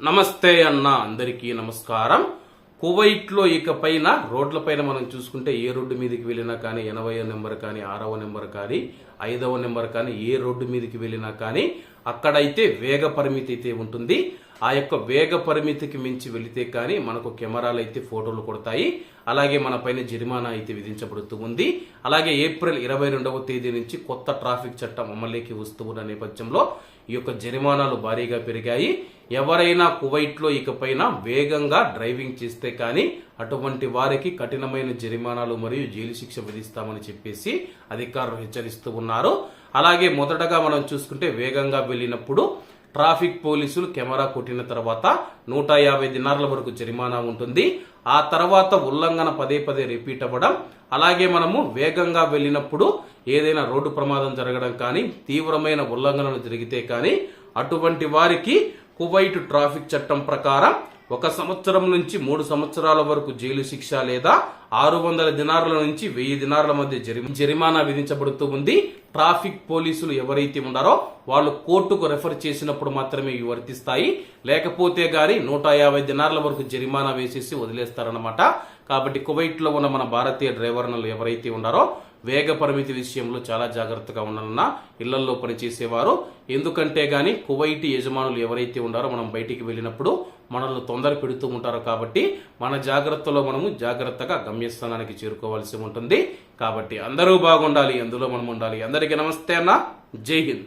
నమస్తే అన్న అందరికీ నమస్కారం. కువైట్లో ఇకపైన రోడ్లపైన మనం చూసుకుంటే ఏ రోడ్డు మీదకి వెళ్ళినా కానీ ఎనభై నెంబర్ కానీ ఆరవ నెంబర్ కానీ ఐదవ నెంబర్ కానీ ఏ రోడ్డు మీదకి వెళ్ళినా కానీ అక్కడైతే వేగ పరిమితి అయితే ఉంటుంది. ఆ యొక్క వేగ పరిమితికి మించి వెళితే కానీ మనకు కెమెరాలు అయితే ఫోటోలు కొడతాయి. అలాగే మన పైన జరిమానా అయితే విధించబడుతూ ఉంది. అలాగే ఏప్రిల్ ఇరవై రెండవ తేదీ నుంచి కొత్త ట్రాఫిక్ చట్టం అమలులోకి వస్తూ ఉన్న నేపథ్యంలో ఈ యొక్క జరిమానాలు భారీగా పెరిగాయి. ఎవరైనా కువైట్లో ఇకపైన వేగంగా డ్రైవింగ్ చేస్తే కానీ అటువంటి వారికి కఠినమైన జరిమానాలు మరియు జైలు శిక్ష విధిస్తామని చెప్పేసి అధికారులు హెచ్చరిస్తూ ఉన్నారు. అలాగే మొదటగా మనం చూసుకుంటే వేగంగా వెళ్ళినప్పుడు ట్రాఫిక్ పోలీసులు కెమెరా కొట్టిన తర్వాత నూట యాభై దినార్ల వరకు జరిమానా ఉంటుంది. ఆ తర్వాత ఉల్లంఘన పదే పదే రిపీట్ అవ్వడం అలాగే మనము వేగంగా వెళ్ళినప్పుడు ఏదైనా రోడ్డు ప్రమాదం జరగడం కానీ తీవ్రమైన ఉల్లంఘనలు జరిగితే కానీ అటువంటి వారికి కువైట్ ట్రాఫిక్ చట్టం ప్రకారం ఒక సంవత్సరం నుంచి మూడు సంవత్సరాల వరకు జైలు శిక్ష లేదా ఆరు వందల దినారుల నుంచి వెయ్యి దినారుల మధ్య జరి- జరిమానా విధించబడుతూ ఉంది. ట్రాఫిక్ పోలీసులు ఎవరైతే ఉన్నారో వాళ్ళు కోర్టుకు రెఫర్ చేసినప్పుడు మాత్రమే ఇవి వర్తిస్తాయి. లేకపోతే గాని నూట యాభై దినారుల వరకు జరిమానా వేసేసి వదిలేస్తారనమాట కాబట్టి కువైట్లో ఉన్న మన భారతీయ డ్రైవర్లు ఎవరైతే ఉన్నారో వేగ పరిమితి విషయంలో చాలా జాగ్రత్తగా ఉండాలన్న ఇళ్ళల్లో పనిచేసేవారు. ఎందుకంటే గాని కువైటి యజమానులు ఎవరైతే ఉన్నారో మనం బయటికి వెళ్ళినప్పుడు మనల్ని తొందర పెడుతూ ఉంటారు కాబట్టి మన జాగ్రత్తలో మనము జాగ్రత్తగా గమ్యస్థానానికి చేరుకోవాల్సి ఉంటుంది. కాబట్టి అందరూ బాగుండాలి అందులో మనం ఉండాలి. అందరికీ నమస్తే అన్న. జై హింద్.